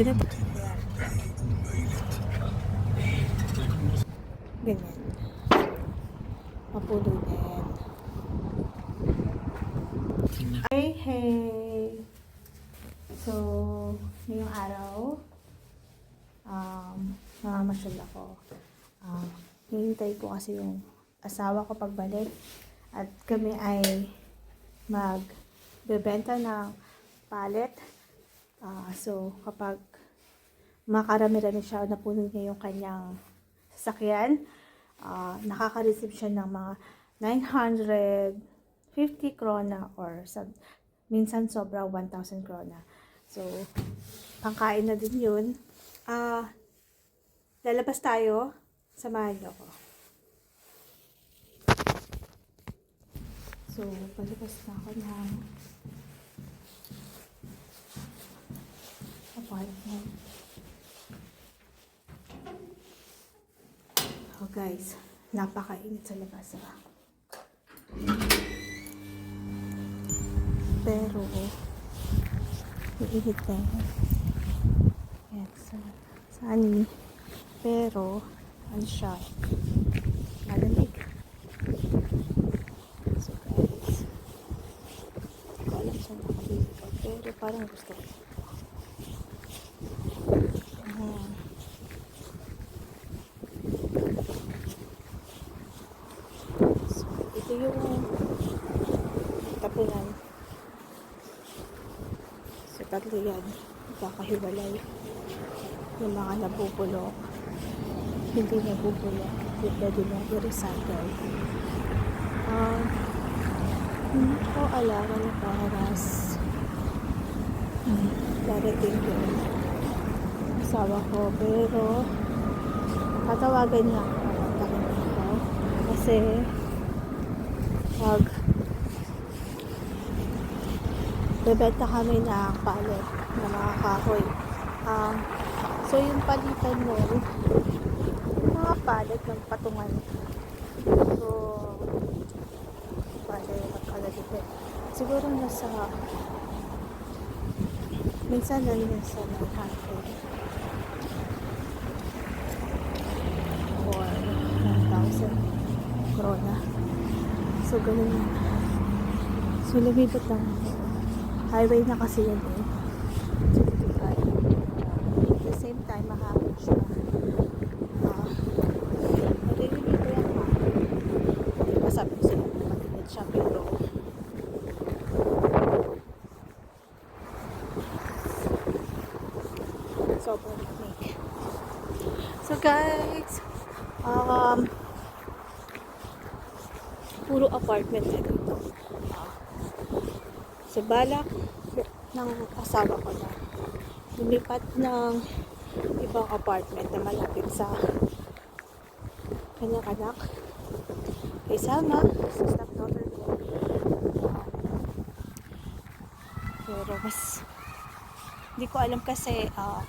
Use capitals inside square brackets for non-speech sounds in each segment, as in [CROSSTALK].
Ganito. Ganyan. Mapulo din. Hey, hey! So, ngayong araw, um, mamamasyal ako. Um, hihintay ko kasi yung asawa ko pagbalik at kami ay magbebenta ng pallet. Ah, so, kapag makarami-rami siya, napuno niya yung kanyang sasakyan, ah, nakaka-receive siya ng mga 950 krona or sub, minsan sobra 1,000 krona. So, pangkain na din yun. Ah, lalabas tayo. Samahan niyo ako. So, palabas na ako ng apartment. Guys, napakainit sa labas ah. Pero, mainit na yun. Yan, sa, sunny. Pero, ano siya, malamig. So guys, hindi ko alam saan nakabili ko. Pero parang gusto ko. Ayan. So, ito yung tapunan. So, tatlo yan. Kakahiwalay. Yung mga nabubulok. Hindi nabubulok. Hindi pwede na i-recycle. Um, hindi ko alam ano oras. Hmm, darating yung asawa ko. Pero, tatawagan niya ako. Kasi, pag bebenta kami ng palet na mga kahoy. Um, so, yung palitan mo, mga palet ng patungan. So, bale, magkalagipit. Siguro nasa, minsan na nasa 900 or 1,000 krona. So, ganun yun. So, lumibot lang ako. Highway na kasi yun eh. So? At the same time, mahapon siya. Ah, maririnig ko yan ha. Diba sabi ko sa'yo, matinid siya pero sobrang lamig. So guys, um, puro apartment na. Ah, so balak ng asawa ko na lumipat ng ibang apartment na malapit sa kanyang anak kay Salma, sa stepdaughter ko. Pero mas hindi ko alam kasi ah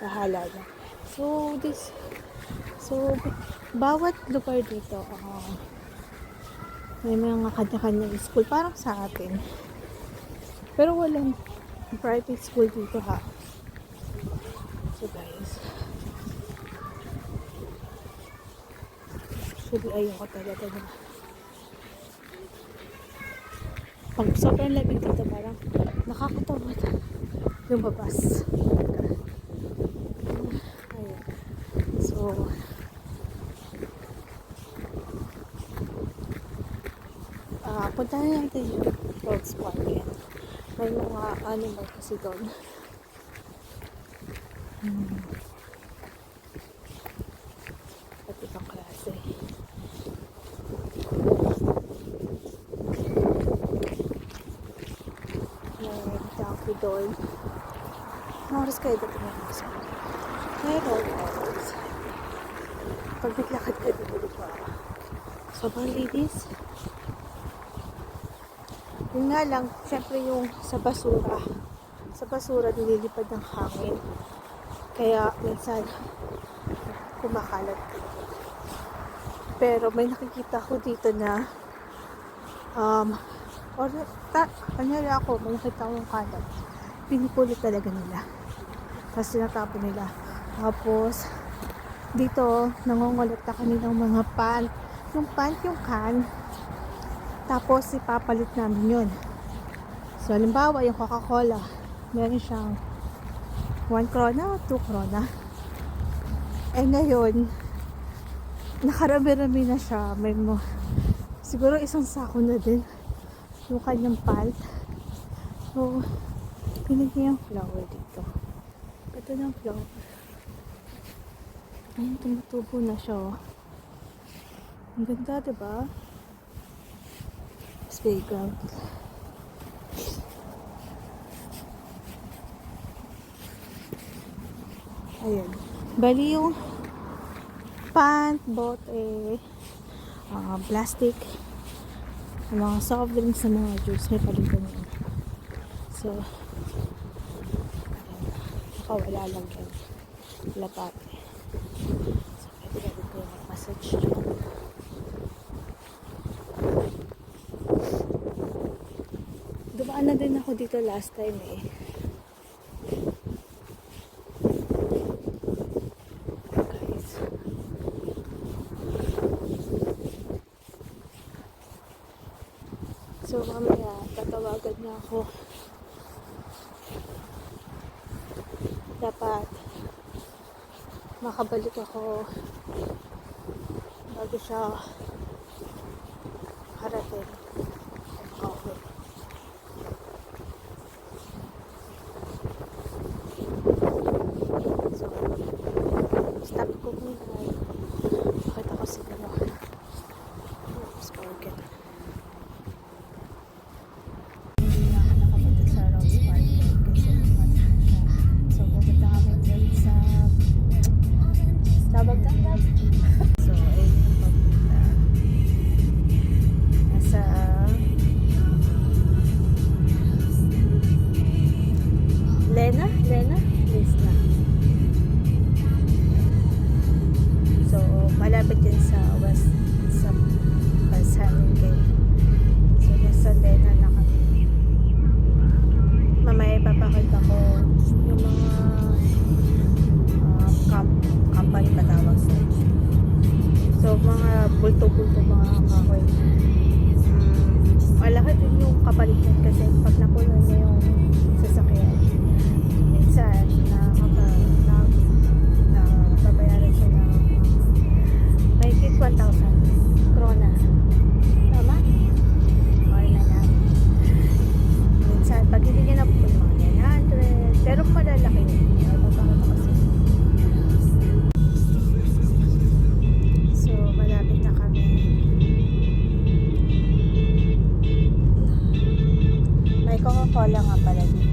bahala na. So, this so bawat lugar dito ah may mga kanya-kanyang school parang sa atin. Pero walang private school dito ha. So guys, actually ayun ko talaga na pag sobrang lamig dito parang nakakatawa na lumabas. Ayun. So, ah punta na natin yung Forbes Park yan. May mga animal kasi doon. Hmm. At ibang klase. May donkey doon. Anong oras kayo dating ng isa? Meron oras. Pag naglakad ka dito, di ba? Sobrang linis. Yun nga lang, syempre yung sa basura. Sa basura, nililipad ng hangin. Kaya, minsan, kumakalat dito. Pero may nakikita ko dito na um, or ta, kanyari ako, may nakita akong kalat. pinipulot talaga nila. Tapos tinatapon nila. Tapos, dito, nangongolekta kami ng mga pan. Yung pan, yung can. Tapos, ipapalit namin yun. So, halimbawa, yung Coca-Cola, meron siyang 1 krona o 2 krona. Eh, ngayon, nakarami-rami na siya. May mo, siguro isang sako na din yung kanyang palt. So, pinigyan yung flower dito. Ito ng flower. Ayun, tumutubo na siya. oh. Ang ganda, diba? Tapos playground. Ayan. Bali yung pant, bote, ah, plastic, yung mga soft drinks sa mga juice, may palitan yun. So, ayan. nakawala lang yan. Lapate. So, pwede na dito yung massage dyan. Dumaan na din ako dito last time eh. Guys. So mamaya tatawagan niya ako. Dapat makabalik ako bago siya kapalitan kasi pag napuno niya May Coca-Cola nga pala dito.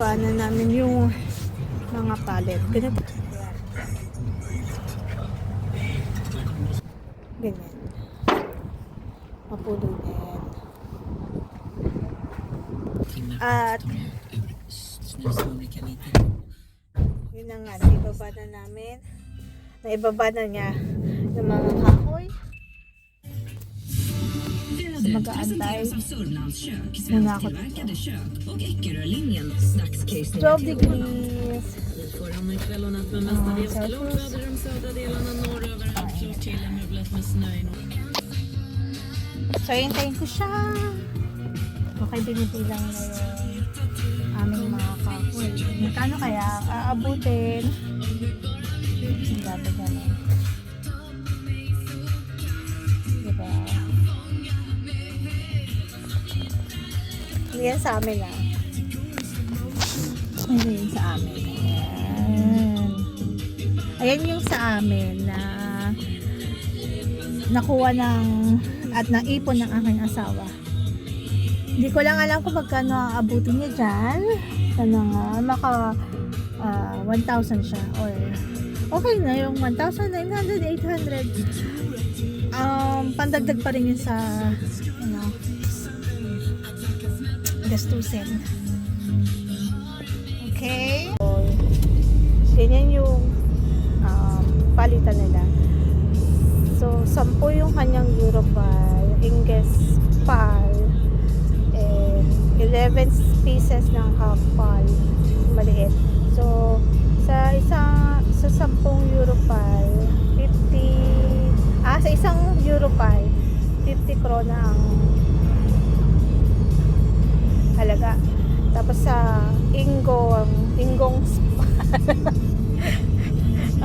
Paano namin yung mga pallet. Ganito. Ganyan. Mapulo din. At yun na nga, naibaba na namin. Naibaba na niya yung mga kahoy. Mag-aantay. Muna ako dito. 12 degrees. Mestadels Celsius. So, hintayin ko siya. Okay, binibilang na yung aming mga kahoy. Magkano kaya aabutin? Ang dami ganun. Diba? Yan sa amin ah. Hindi yun sa amin. Ayan. Ayan yung sa amin na nakuha ng at naipon ng aking asawa. Hindi ko lang alam kung magkano aabutin niya dyan. Sana nga, maka ah, 1,000 siya. Or, okay na yung 1,900, 800. Um, pandagdag pa rin yun sa, ano, gastusin. Okay? So, ganyan yung um, palitan nila. So, 10 yung kanyang Europal, Ingles Pal, and 11 pieces ng half pal, maliit. So, sa isang, sa 10 Europal, 50, ah, sa isang Europal, 50 krona ang halaga. Tapos sa Ingo, Ingong [LAUGHS]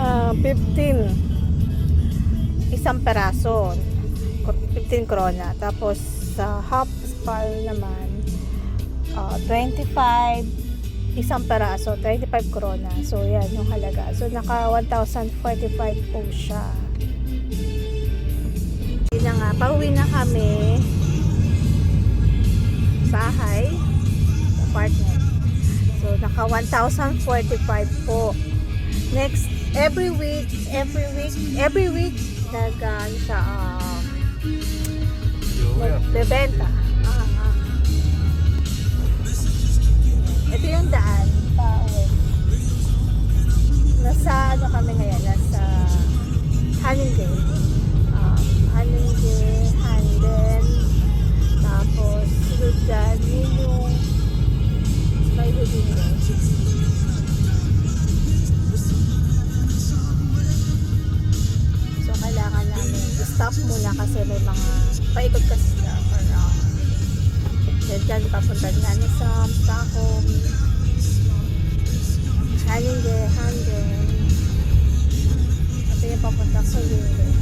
ah 15 isang peraso. 15 krona. Tapos sa half spal naman ah, 25 isang peraso 25 krona. So yan yung halaga. So naka 1,045 po siya. Yun na nga pauwi na kami. Bahay apartment so naka 1,045 po. Next every week every week every week nag uh, siya um, nagbebenta yung papunta sa Linde.